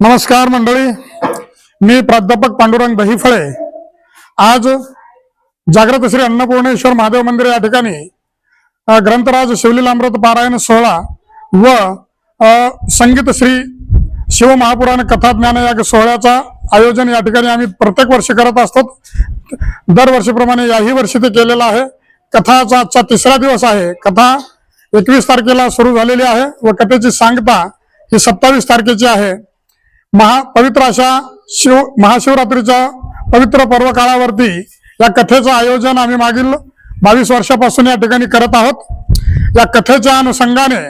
नमस्कार मंडळी. मी प्राध्यापक पांडुरंग दहिफळे. आज जागृत श्री अन्नपूर्णेश्वर महादेव मंदिर या ठिकाणी ग्रंथराज शिवलीलामृत पारायण सोहळा व संगीत श्री शिवमहापुराण कथा ज्ञान या सोहळ्याचा आयोजन या ठिकाणी आम्ही प्रत्येक वर्षी करत असतो. दरवर्षीप्रमाणे याही वर्षी ते केलेलं आहे. कथाचा आजचा तिसरा दिवस आहे. कथा एकवीस तारखेला सुरू झालेली आहे व कथेची सांगता ही सत्तावीस तारखेची आहे. महापवित्र अशा शिव महाशिवरात्रीच्या पवित्र पर्व काळावरती या कथेचं आयोजन आम्ही मागील बावीस वर्षापासून या ठिकाणी करत आहोत. या कथेच्या अनुषंगाने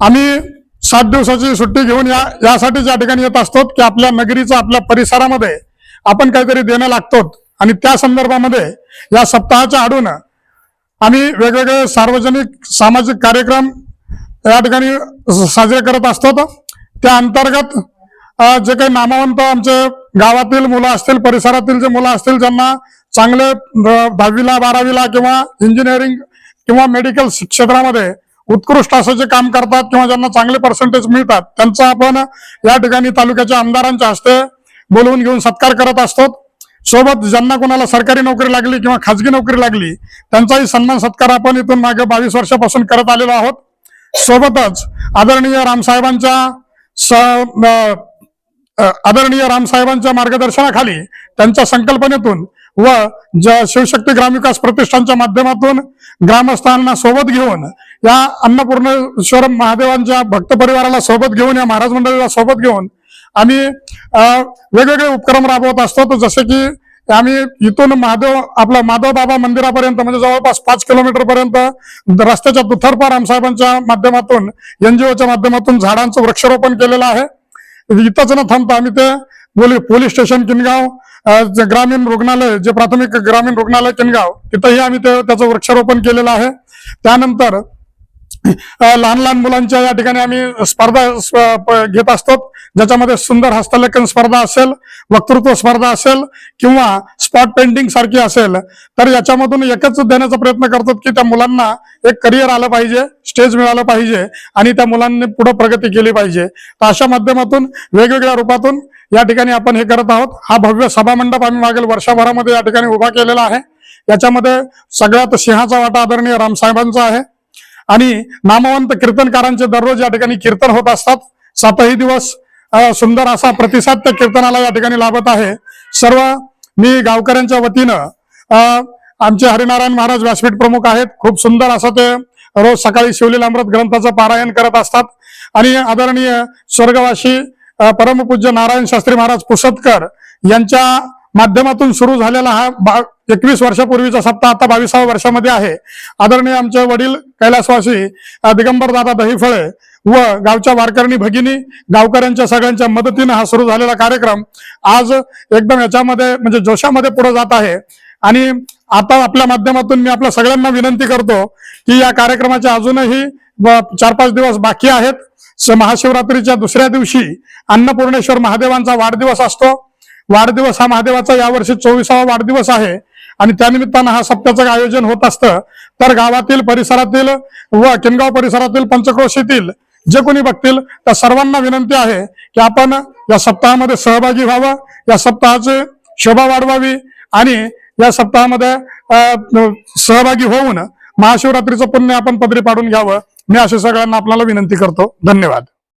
आम्ही सात दिवसाची सुट्टी घेऊन या यासाठी ज्या ठिकाणी येत असतो की आपल्या नगरीचा आपल्या परिसरामध्ये आपण काहीतरी देणं लागतो आणि त्या संदर्भामध्ये या सप्ताहाच्या आडून आम्ही वेगवेगळे सार्वजनिक सामाजिक कार्यक्रम या ठिकाणी साजरे करत असतो. त्या अंतर्गत जे काही नामवंत आमचे गावातील मुलं असतील परिसरातील जे मुलं असतील ज्यांना चांगले दहावीला बारावीला किंवा इंजिनिअरिंग किंवा मेडिकल क्षेत्रामध्ये उत्कृष्ट असं जे काम करतात किंवा ज्यांना चांगले पर्सेंटेज मिळतात त्यांचा आपण या ठिकाणी तालुक्याच्या आमदारांच्या हस्ते बोलवून घेऊन सत्कार करत असतो. सोबत ज्यांना कोणाला सरकारी नोकरी लागली किंवा खाजगी नोकरी लागली त्यांचाही सन्मान सत्कार आपण इथून मागे बावीस वर्षापासून करत आलेलो आहोत. सोबतच आदरणीय रामसाहेबांच्या स आदरणीय रामसाहेबांच्या मार्गदर्शनाखाली त्यांच्या संकल्पनेतून व शिवशक्ती ग्रामविकास प्रतिष्ठानच्या माध्यमातून ग्रामस्थांना सोबत घेऊन या अन्नपूर्णेश्वर महादेवांच्या भक्त परिवाराला सोबत घेऊन या महाराज मंडळीला सोबत घेऊन आम्ही वेगवेगळे उपक्रम राबवत असतो. जसे की आम्ही इथून महादेव आपला माधव बाबा मंदिरापर्यंत म्हणजे जवळपास पाच किलोमीटर पर्यंत रस्त्याच्या दुथरपा रामसाहेबांच्या माध्यमातून एनजीओच्या माध्यमातून झाडांचं वृक्षारोपण केलेलं आहे. म्हणजे इथंच न थांबता आम्ही ते पोलीस पोलीस स्टेशन किनगाव ग्रामीण रुग्णालय जे प्राथमिक ग्रामीण रुग्णालय किनगाव तिथंही आम्ही ते त्याचं वृक्षारोपण केलेलं आहे. त्यानंतर लहान लहान मुलांच्या या ठिकाणी आम्ही स्पर्धा घेत असतो. ज्याच्यामध्ये सुंदर हस्तलेखन स्पर्धा असेल वक्तृत्व स्पर्धा असेल किंवा स्पॉट पेंटिंग सारखी असेल तर याच्यामधून एकच देण्याचा प्रयत्न करतो की त्या मुलांना एक करिअर आलं पाहिजे स्टेज मिळालं पाहिजे आणि त्या मुलांनी पुढे प्रगती केली पाहिजे. तर अशा माध्यमातून वेगवेगळ्या रूपातून या ठिकाणी आपण हे करत आहोत. हा भव्य सभामंडप आम्ही मागील वर्षभरामध्ये या ठिकाणी उभा केलेला आहे. याच्यामध्ये सगळ्यात सिंहाचा वाटा आदरणीय रामसाहेबांचा आहे. आणि नामवंत कीर्तनकारांचे दररोज या ठिकाणी कीर्तन होत असतात. सातही दिवस सुंदर असा प्रतिसाद त्या कीर्तनाला या ठिकाणी लाभत आहे. सर्व मी गावकऱ्यांच्या वतीनं आमचे हरिनारायण महाराज व्यासपीठ प्रमुख आहेत. खूप सुंदर असं ते रोज सकाळी शिवलीलामृत ग्रंथाचं पारायण करत असतात. आणि आदरणीय स्वर्गवासी परमपूज्य नारायण शास्त्री महाराज पुसतकर यांच्या माध्यमातून सुरू झालेला हा बा एकवीस वर्षापूर्वीचा सप्ताह आता बावीसाव्या वर्षामध्ये आहे. आदरणीय आमचे वडील कैलासवासी दिगंबरदादा दिगंबर दादा दहीफळे व गावच्या वारकरणी भगिनी गावकऱ्यांच्या सगळ्यांच्या मदतीनं हा सुरू झालेला कार्यक्रम आज एकदम याच्यामध्ये म्हणजे जोशामध्ये पुढे जात आहे. आणि आता आपल्या माध्यमातून मी आपल्या सगळ्यांना विनंती करतो की या कार्यक्रमाचे अजूनही चार पाच दिवस बाकी आहेत. महाशिवरात्रीच्या दुसऱ्या दिवशी अन्नपूर्णेश्वर महादेवांचा वाढदिवस असतो. वाढदिवस हा महादेवाचा यावर्षी चोवीसावा वाढदिवस आहे. आणि त्यानिमित्तानं हा सप्त्याचं आयोजन होत असतं. तर गावातील परिसरातील व किनगाव परिसरातील पंचक्रोशीतील जे कोणी बघतील त्या सर्वांना विनंती आहे की आपण या सप्ताहामध्ये सहभागी व्हावं. या सप्ताहाची शोभा वाढवावी आणि या सप्ताहामध्ये सहभागी होऊन महाशिवरात्रीचं पुण्य आपण पदरी पाडून घ्यावं. मी अशा सगळ्यांना आपल्याला विनंती करतो. धन्यवाद.